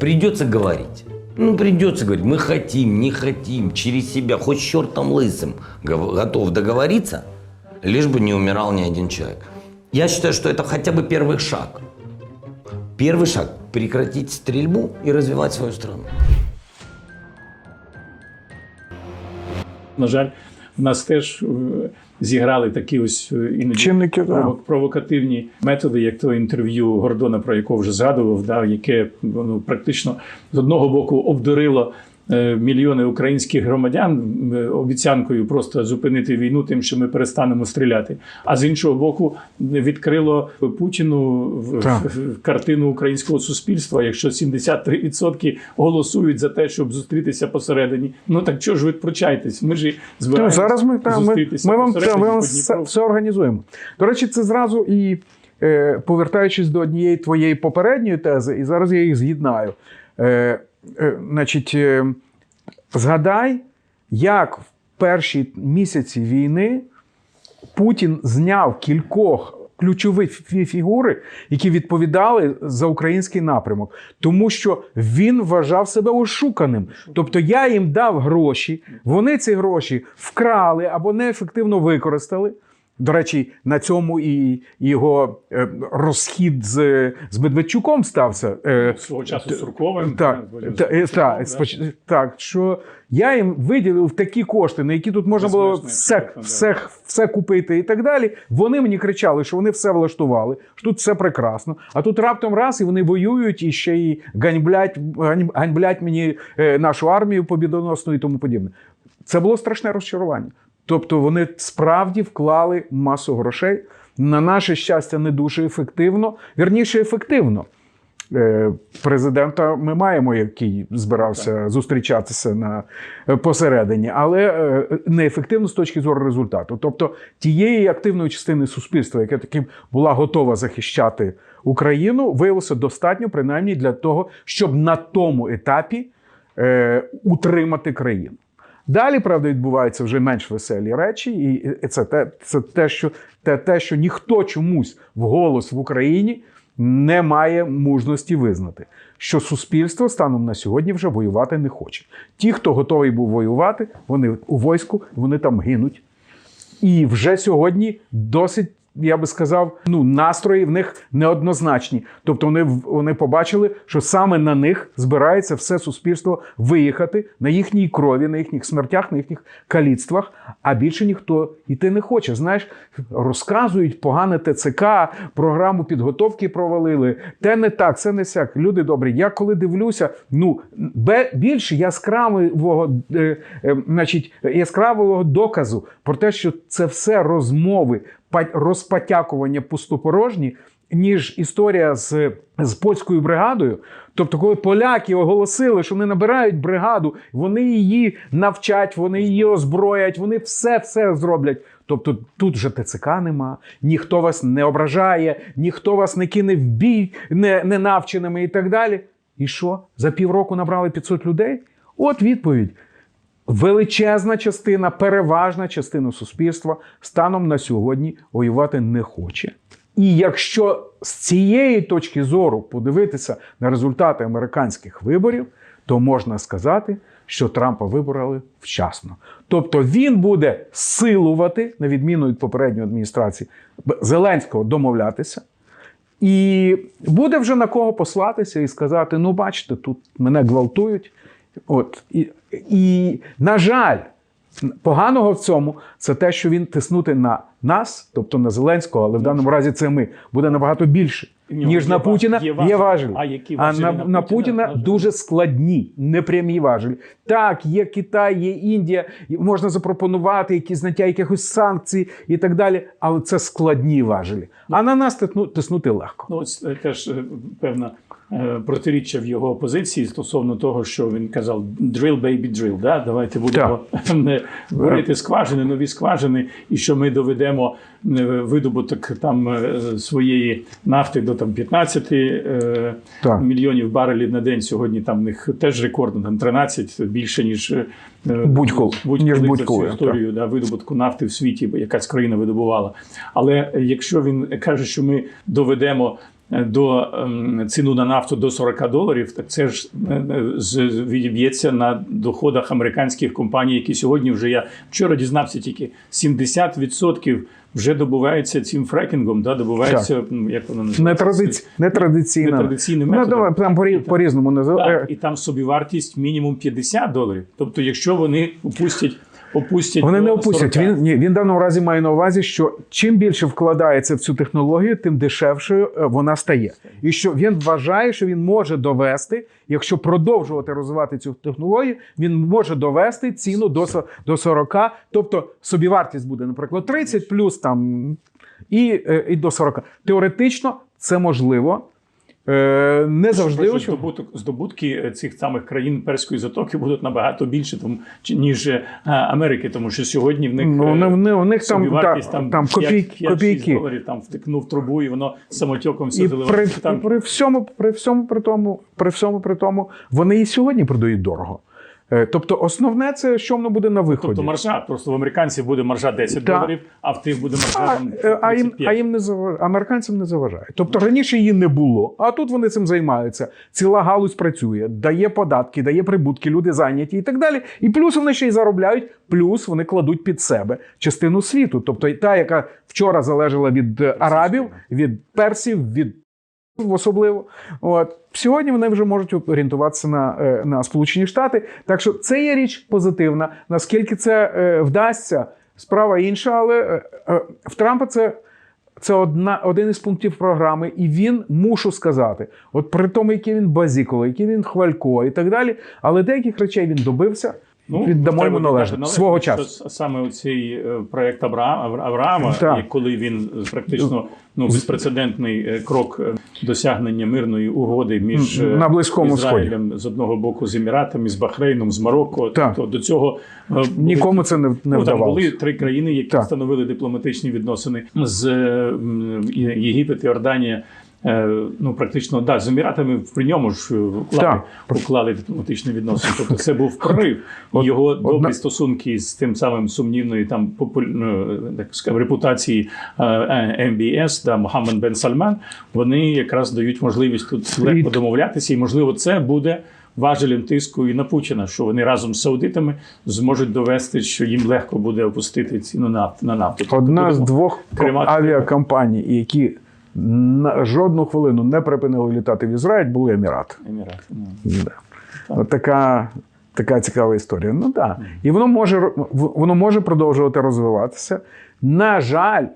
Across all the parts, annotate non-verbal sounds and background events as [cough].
придется говорить. Ну, придется говорить, мы хотим, не хотим, через себя, хоть чертом лысым, готов договориться, лишь бы не умирал ни один человек. Я считаю, что это хотя бы первый шаг. Первый шаг – прекратить стрельбу и развивать свою страну. На жаль, в нас теж е, зіграли такі ось е, іноді Чинники, провокативні методи, як то інтерв'ю Гордона, про якого вже згадував, да, яке ну, практично з одного боку обдурило. Е, Мільйони українських громадян е, обіцянкою просто зупинити війну, тим, що ми перестанемо стріляти. А з іншого боку, відкрило Путіну в- Так. картину українського суспільства. Якщо 73% голосують за те, щоб зустрітися посередині, ну так чого ж ви пручаєтесь? Ми ж Ну, збираємося зараз ми, та, ми, ми вам, посередині ми вам все, все організуємо. До речі, це зразу і е, повертаючись до однієї твоєї попередньої тези, і зараз я їх з'єднаю. Е, значить, е, згадай, як в перші місяці війни Путін зняв кількох ключових фі- фігури, які відповідали за український напрямок, тому що він вважав себе ошуканим. Тобто я їм дав гроші, вони ці гроші вкрали або неефективно використали. До речі, на цьому і його е, розхід з, з Медведчуком стався. Е, свого часу Сурковим. так, та, е, так, що я їм виділив такі кошти, на які тут можна було все, все, все купити і так далі. Вони мені кричали, що вони все влаштували, що тут все прекрасно. А тут раптом раз і вони воюють і ще й ганьблять, ганьблять мені нашу армію побідоносну і тому подібне. Це було страшне розчарування. Тобто вони справді вклали масу грошей. На наше щастя, не дуже ефективно, вірніше, ефективно. Е, Президента ми маємо, який збирався зустрічатися на е, посередині, але е, неефективно з точки зору результату. Тобто тієї активної частини суспільства, яка таким була готова захищати Україну, виявилося достатньо, принаймні для того, щоб на тому етапі утримати країну. Далі, правда, відбуваються вже менш веселі речі, і це те, це те, що те, те, що ніхто чомусь вголос в Україні не має мужності визнати, що суспільство станом на сьогодні вже воювати не хоче. Ті, хто готовий був воювати, вони у війську, вони там гинуть. І вже сьогодні досить, я би сказав, ну настрої в них неоднозначні. Тобто вони, вони побачили, що саме на них збирається все суспільство виїхати на їхній крові, на їхніх смертях, на їхніх каліцтвах, а більше ніхто йти не хоче. Знаєш, розказують погане ТЦК, програму підготовки провалили. Те не так, це не сяк. Люди добрі. Я коли дивлюся, ну більше яскравого, е, е, значить, яскравого доказу про те, що це все розмови, розпотякування пустопорожні, ніж історія з, з польською бригадою. Тобто, коли поляки оголосили, що вони набирають бригаду, вони її навчать, вони її озброять, вони все все зроблять. Тобто тут же ТЦК нема, ніхто вас не ображає, ніхто вас не кине в бій не, не і так далі. І що? За півроку набрали 500 людей? От відповідь. Величезна частина, переважна частина суспільства станом на сьогодні воювати не хоче. І якщо з цієї точки зору подивитися на результати американських виборів, то можна сказати, що Трампа вибрали вчасно. Тобто він буде силувати, на відміну від попередньої адміністрації, Зеленського домовлятися. І буде вже на кого послатися і сказати: ну, бачите, тут мене гвалтують. От. І, і на жаль, поганого в цьому це те, що він тиснути на нас, тобто на Зеленського, але в даному разі це ми, буде набагато більше, В нього ніж є на Путіна. є Є важелі. А які А на, на на Путіна? Дуже складні, непрямі важелі. Так, є Китай, є Індія, можна запропонувати якісь зняття якихось санкцій і так далі, але це складні важелі. А на нас тисну- тиснути легко. Ну, ось е, теж е, певна протиріччя в його позиції стосовно того, що він казав drill, baby, drill. Да? Давайте будемо [laughs] не бурити скважини, нові скважини, і що ми доведемо е, видобуток там е, своєї нафти до там 15 е, Так. мільйонів барелів на день. Сьогодні там в них теж рекордно, там 13, більше ніж е, Будь-коли, будь-коли, всю історію да, видобутку нафти в світі, якась країна видобувала. Але якщо він каже, що ми доведемо е, до ем, ціну на нафту до 40 доларів, так це ж е, е, відіб'ється на доходах американських компаній, які сьогодні вже я вчора дізнався тільки 70% вже добувається цим фрекінгом, да, добувається, ну, як воно називається? Нетрадиці... Нетрадиційна. Нетрадиційним Ну, давай, там по- по-різному. Так, і там собівартість мінімум 50 доларів. Тобто, якщо вони опустять, опустять Вони не опустять. 40. Він ні, він в даному разі має на увазі, що чим більше вкладається в цю технологію, тим дешевшою е, вона стає. І що він вважає, що він може довести, якщо продовжувати розвивати цю технологію, він може довести ціну до, до 40, тобто собівартість буде, наприклад, 30 плюс там і, е, і до 40. Теоретично це можливо. Е, Не завжди Просто здобуток, здобутки е, цих самих країн перської затоки будуть набагато більше, тому ніж е, Америки, тому що сьогодні в них Ну, е, вони, вони, у них там, собівартість там, там копійки. копійки. доларів там втикнув трубу, і воно самотьоком все І заливає. при, Там при всьому, при всьому при тому, при всьому при тому, вони і сьогодні продають дорого. Е, Тобто, основне це що воно буде на виході. Тобто маржа, просто в американців буде маржа 10 Так. доларів, а в тих буде маржа а, там е, а, їм, а їм не заважає, американцям не заважає. Тобто раніше її не було, а тут вони цим займаються. Ціла галузь працює, дає податки, дає прибутки, люди зайняті і так далі. І плюс вони ще й заробляють, плюс вони кладуть під себе частину світу. Тобто, та, яка вчора залежала від е, арабів, від персів, від особливо. От сьогодні вони вже можуть орієнтуватися на, е, на Сполучені Штати. Так що це є річ позитивна. Наскільки це е, вдасться, справа інша, але е, е, в Трампа це. Це одна, один із пунктів програми, і він мушу сказати, от при тому, який він базіколо, який він хвалько і так далі, але деяких речей він добився. Віддамо Ну, треба йому належне свого часу. Саме цей проект Авраама, Авраама Так. і коли він е, практично ну, безпрецедентний е, крок е, досягнення мирної угоди між е, На Близькому Ізраїлем з одного боку з Еміратами, з Бахрейном, з Марокко. Так. Тобто до цього е, були- це не, не Ну, там вдавалося. були три країни, які Так. встановили дипломатичні відносини з е, Єгипет, Йорданія. Е, Ну, практично, да, з Еміратами при ньому ж е, уклали, уклали дипломатичні відносини. Тобто це був прорив. [laughs] І його одна- добрі стосунки з тим самим сумнівної там популь... ну, так скажемо, репутації е, МБС, да, Мохаммед Бен Сальман, вони якраз дають можливість тут легко домовлятися, і можливо це буде. Важелем тиску і на Путіна, що вони разом з саудитами зможуть довести, що їм легко буде опустити ціну на, на нафту. Тобто Одна з двох авіакомпаній, які жодну хвилину не припинили літати в Ізраїль, були Емірати. Емірати, ну. Да. От така, така цікава історія. Ну так. І воно може, воно може продовжувати розвиватися. На жаль,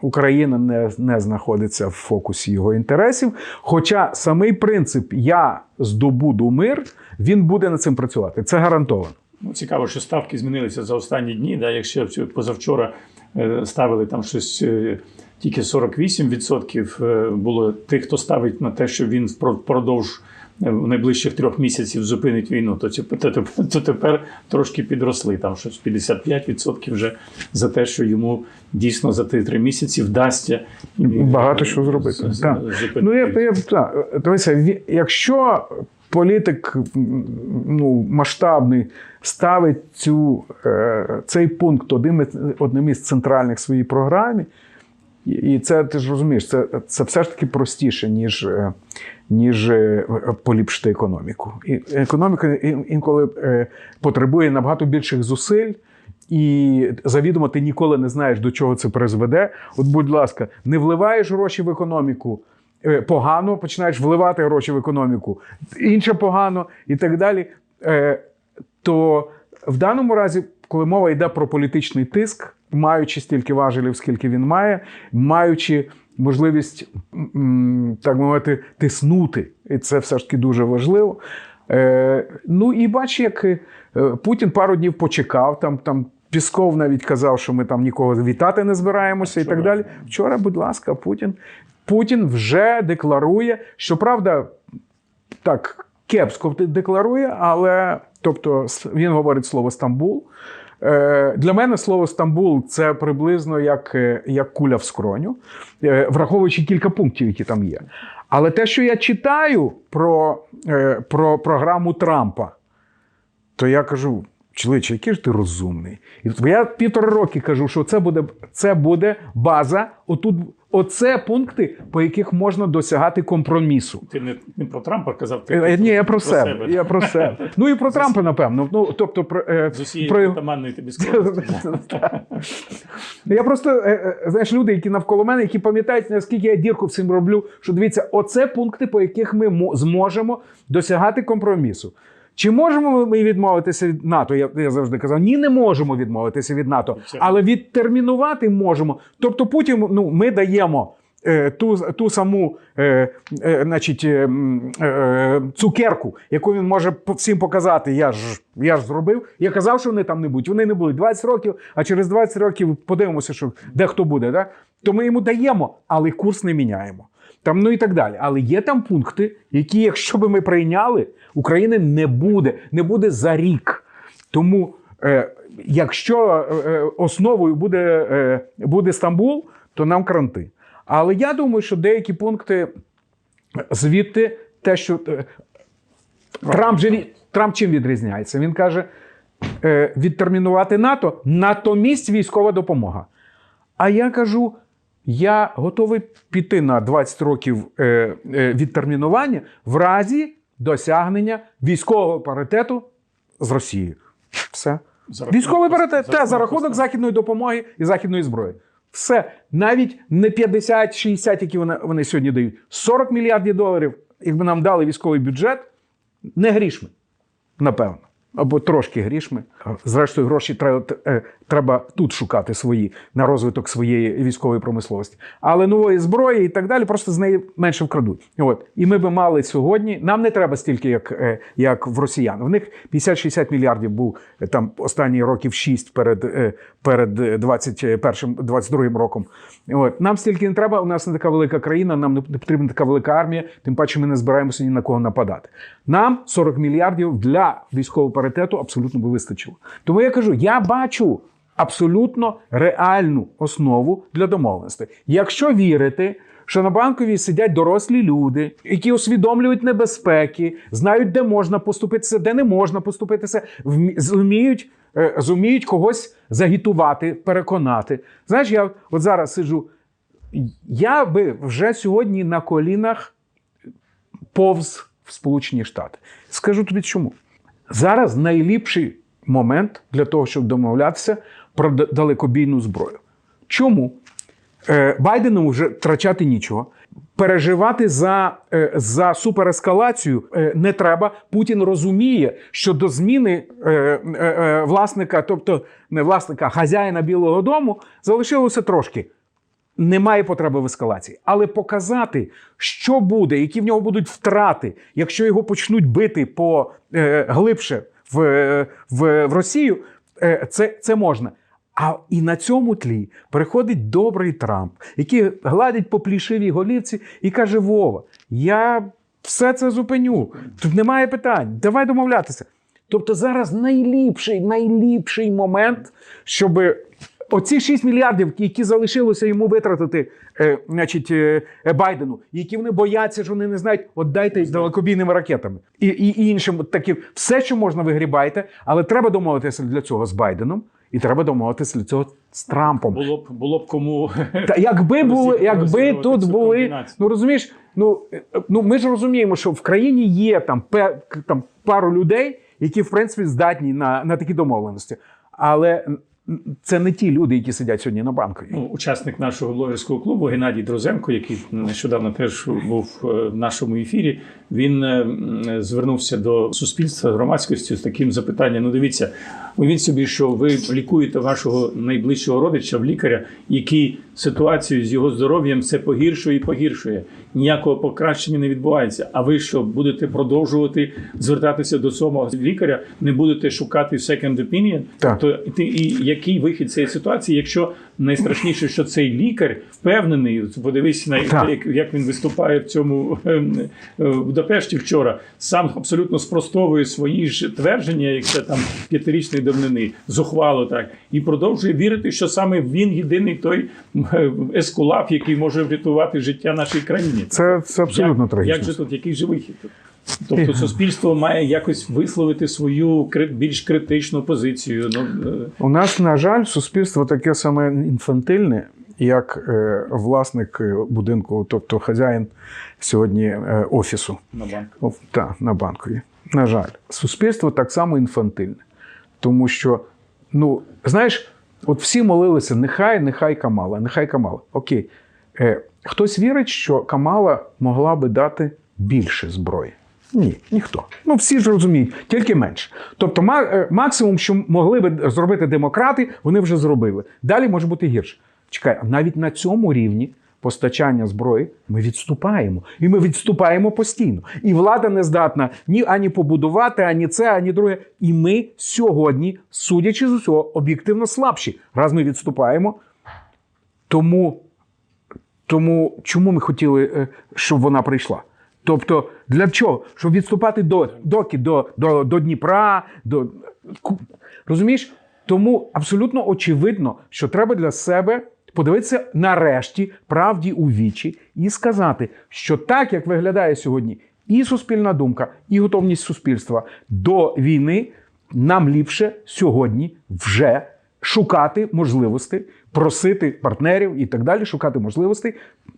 Україна не, не знаходиться в фокусі його інтересів. Хоча самий принцип я здобуду мир, він буде над цим працювати. Це гарантовано. Ну, цікаво, що ставки змінилися за останні дні. Да? Якщо позавчора е, ставили там щось е, тільки 48% е, було тих, хто ставить на те, що він впро- впродовж е, найближчих трьох місяців зупинить війну, то, ці- то, то тепер трошки підросли. Там щось 55% вже за те, що йому дійсно за ті три місяці вдасться е, Багато що зробити. з- з- Так. Ну, я, я, так, дивися, якщо політик ну, масштабний ставить цю, цей пункт одним із центральних своїй програмі, і- це ти ж розумієш, це, це все ж таки простіше, ніж, е, ніж е, поліпшити економіку. І економіка інколи е, потребує набагато більших зусиль. І завідомо ти ніколи не знаєш, до чого це призведе. От, будь ласка, не вливаєш гроші в економіку погано, починаєш вливати гроші в економіку, інше погано і так далі. То в даному разі, коли мова йде про політичний тиск, маючи стільки важелів, скільки він має, маючи можливість, так мовити, тиснути, і це все ж таки дуже важливо. Е, ну і бач, як е, Путін пару днів почекав, там, там Пісков навіть казав, що ми там нікого вітати не збираємося і так далі. Вчора, будь ласка, Путін. Путін вже декларує, що правда, так кепсько декларує, але тобто він говорить слово Стамбул. Е, Для мене слово Стамбул це приблизно як, е, як куля в скроню, е, враховуючи кілька пунктів, які там є. Але те, що я читаю про, про програму Трампа, то я кажу: чоловіче, який ж ти розумний? І я півтора роки кажу, що це буде, це буде база отут Оце пункти, по яких можна досягати компромісу. Ти не, не про Трампа казав, ти Е, Ні, я про, себе. Я про себе. Ну і про Трампа, напевно. Ну, тобто, про, е, з усією про про... таманною тобі скажу. Я просто е, е, знаєш, люди, які навколо мене, які пам'ятають, наскільки я дірку всім роблю. Що дивіться, оце пункти, по яких ми мо- зможемо досягати компромісу. Чи можемо ми відмовитися від НАТО? Я, я завжди казав, ні, не можемо відмовитися від НАТО, але відтермінувати можемо. Тобто, Путін, ну ми даємо. е, Ту, ту саму е, е, значить, е, е, цукерку, яку він може всім показати. Я ж, я ж зробив. Я казав, що вони там не будуть. Вони не будуть 20 років, а через 20 років подивимося, що де хто буде. Да? То ми йому даємо, але курс не міняємо. Там, ну і так далі. Але є там пункти, які, якщо би ми прийняли, України не буде, не буде за рік. Тому, е, якщо е, е, основою буде, е, буде Стамбул, то нам кранти. Але я думаю, що деякі пункти звідти те, що е, Трамп, же, Трамп чим відрізняється? Він каже: е, відтермінувати НАТО, натомість військова допомога. А я кажу: я готовий піти на 20 років е, е, відтермінування в разі досягнення військового паритету з Росією. Все. Військовий паритет та, за рахунок західної допомоги і західної зброї. Все. Навіть не 50-60, які вони, вони сьогодні дають. 40 мільярдів доларів, якби нам дали військовий бюджет, не грішми, напевно. Або трошки грішми. Зрештою, гроші треба, е, треба тут шукати свої на розвиток своєї військової промисловості. Але нової зброї і так далі просто з неї менше вкрадуть. От. І ми би мали сьогодні. Нам не треба стільки, як, е, як в росіян. В них 50-60 мільярдів був е, там останні років 6 перед, е, перед е, 21-22 роком. От. Нам стільки не треба. У нас не така велика країна, нам не потрібна така велика армія, тим паче ми не збираємося ні на кого нападати. Нам 40 мільярдів для військового паритету абсолютно би вистачило. Тому я кажу, я бачу абсолютно реальну основу для домовленостей. Якщо вірити, що на банковій сидять дорослі люди, які усвідомлюють небезпеки, знають, де можна поступитися, де не можна поступитися, вмі- зуміють, е, зуміють когось загітувати, переконати. Знаєш, я от зараз сиджу. Я би вже сьогодні на колінах повз в Сполучені Штати. Скажу тобі чому. Зараз найліпший момент для того, щоб домовлятися про далекобійну зброю. Чому? Е, Байдену вже втрачати нічого. Переживати за, е, за суперескалацію е, не треба. Путін розуміє, що до зміни власника, тобто не власника, хазяїна Білого Дому, залишилося трошки немає потреби в ескалації. Але показати, що буде, які в нього будуть втрати, якщо його почнуть бити по глибше в, в, в Росію, е, це, це можна. А і на цьому тлі приходить добрий Трамп, який гладить по плішивій голівці і каже: Вова, я все це зупиню. Тут немає питань. Давай домовлятися. Тобто зараз найліпший, найліпший момент, щоб оці 6 мільярдів, які залишилося йому витратити, е, значить, е, е, Байдену, які вони бояться, що вони не знають, от дайте далекобійними ракетами і, і, іншим от таким. Все, що можна, вигрібайте, але треба домовитися для цього з Байденом, і треба домовитися для цього з Трампом. Було б було б кому Та якби були, якби тут були, ну розумієш, ну, е, ну ми ж розуміємо, що в країні є там, пе, там пару людей, які в принципі здатні на, на такі домовленості. Але це не ті люди, які сидять сьогодні на банковій. ну, учасник нашого блогерського клубу Геннадій Дрозенко, який нещодавно теж був е, в нашому ефірі. Він е, звернувся до суспільства громадськості з таким запитанням: ну дивіться, уявіть собі, що ви лікуєте вашого найближчого родича в лікаря, який ситуацію з його здоров'ям все погіршує і погіршує. Ніякого покращення не відбувається. А ви що будете продовжувати звертатися до самого лікаря, не будете шукати second opinion? Так. То ти і який вихід цієї ситуації, якщо найстрашніше, що цей лікар впевнений, подивись на як, як він виступає в цьому ем, е, в Будапешті вчора, сам абсолютно спростовує свої ж твердження, як це там п'ятирічної давнини, зухвало так, і продовжує вірити, що саме він єдиний той е, ескулап, який може врятувати життя нашій країні. Це, це абсолютно як, трагічно. Як же тут, який же вихід? Тобто суспільство має якось висловити свою більш критичну позицію. Ну, е, У нас, на жаль, суспільство таке саме інфантильне, як е, власник е, будинку, тобто хазяїн сьогодні е, офісу. На банк. О, Так, на банкові. На жаль, суспільство так само інфантильне. Тому що, ну, знаєш, от всі молилися, нехай, нехай Камала, нехай Камала. Окей. Е, хтось вірить, що Камала могла би дати більше зброї. Ні, ніхто. Ну всі ж розуміють, тільки менше. Тобто, е, максимум, що могли би зробити демократи, вони вже зробили. Далі може бути гірше. Чекай, навіть на цьому рівні постачання зброї ми відступаємо. І ми відступаємо постійно. І влада не здатна ні ані побудувати, ані це, ані друге. І ми сьогодні, судячи з усього, об'єктивно слабші. Раз ми відступаємо. Тому тому чому ми хотіли, е, щоб вона прийшла? Тобто, для чого? Щоб відступати до, доки, до, до, до Дніпра, до. Розумієш? Тому абсолютно очевидно, що треба для себе подивитися нарешті правді у вічі і сказати, що так, як виглядає сьогодні і суспільна думка, і готовність суспільства до війни, нам ліпше сьогодні вже шукати можливості, просити партнерів і так далі, шукати можливості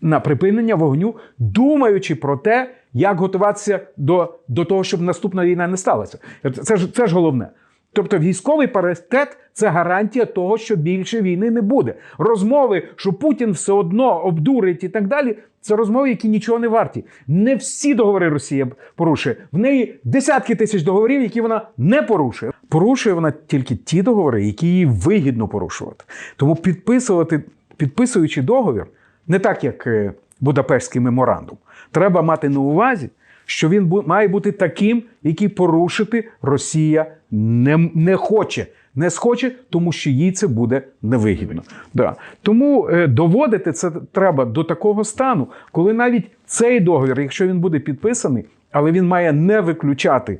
на припинення вогню, думаючи про те, як готуватися до, до того, щоб наступна війна не сталася. Це ж це ж головне. Тобто військовий паритет це гарантія того, що більше війни не буде. Розмови, що Путін все одно обдурить і так далі. Це розмови, які нічого не варті. Не всі договори Росія порушує. В неї десятки тисяч договорів, які вона не порушує. Порушує вона тільки ті договори, які їй вигідно порушувати. Тому підписувати, підписуючи договір, не так як е, Будапештський меморандум, треба мати на увазі, що він має бути таким, який порушити Росія не, не хоче. Не схоче, тому що їй це буде невигідно. Да. Тому е, доводити це треба до такого стану, коли навіть цей договір, якщо він буде підписаний, але він має не виключати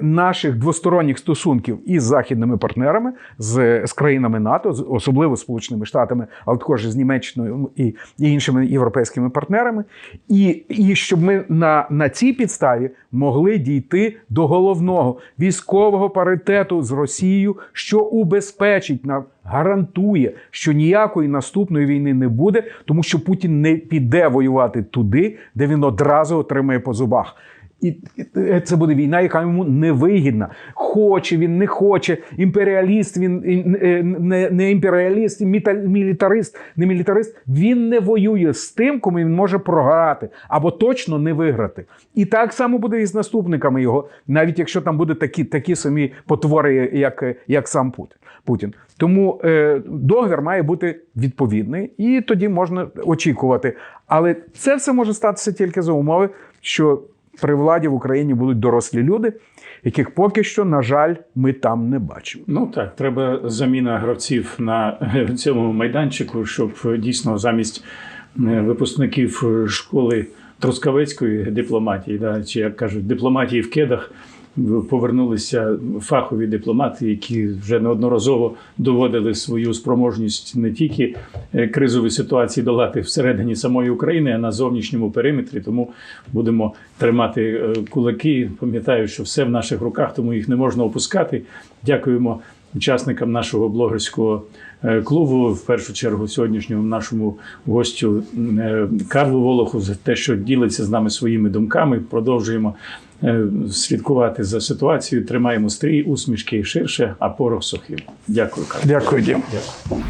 наших двосторонніх стосунків із західними партнерами, з, з країнами НАТО, особливо Сполученими Штатами, але також з Німеччиною і, і іншими європейськими партнерами, і, і щоб ми на, на цій підставі могли дійти до головного військового паритету з Росією, що убезпечить нам. Гарантує, що ніякої наступної війни не буде, тому що Путін не піде воювати туди, де він одразу отримає по зубах. І це буде війна, яка йому невигідна. Хоче він, не хоче. Імперіаліст, він е, не, не імперіаліст, мілітарист, не мілітарист. Він не воює з тим, кому він може програти або точно не виграти. І так само буде і з наступниками його, навіть якщо там будуть такі, такі самі потвори, як, як сам Путін. Путін. Тому е, договір має бути відповідний, і тоді можна очікувати. Але це все може статися тільки за умови, що при владі в Україні будуть дорослі люди, яких поки що, на жаль, ми там не бачимо. Ну так, треба заміна гравців на е, цьому майданчику, щоб дійсно замість е, випускників школи Трускавецької дипломатії, да, чи як кажуть, дипломатії в кедах. Повернулися фахові дипломати, які вже неодноразово доводили свою спроможність не тільки е, кризові ситуації долати всередині самої України, а на зовнішньому периметрі. Тому будемо тримати е, кулаки. Пам'ятаю, що все в наших руках, тому їх не можна опускати. Дякуємо учасникам нашого блогерського клубу, в першу чергу сьогоднішньому нашому гостю е, Карлу Волоху за те, що ділиться з нами своїми думками. Продовжуємо е, слідкувати за ситуацією. Тримаємо стрій, усмішки ширше, а порох сухим. Дякую, Карл. Дякую, Дім. Дякую.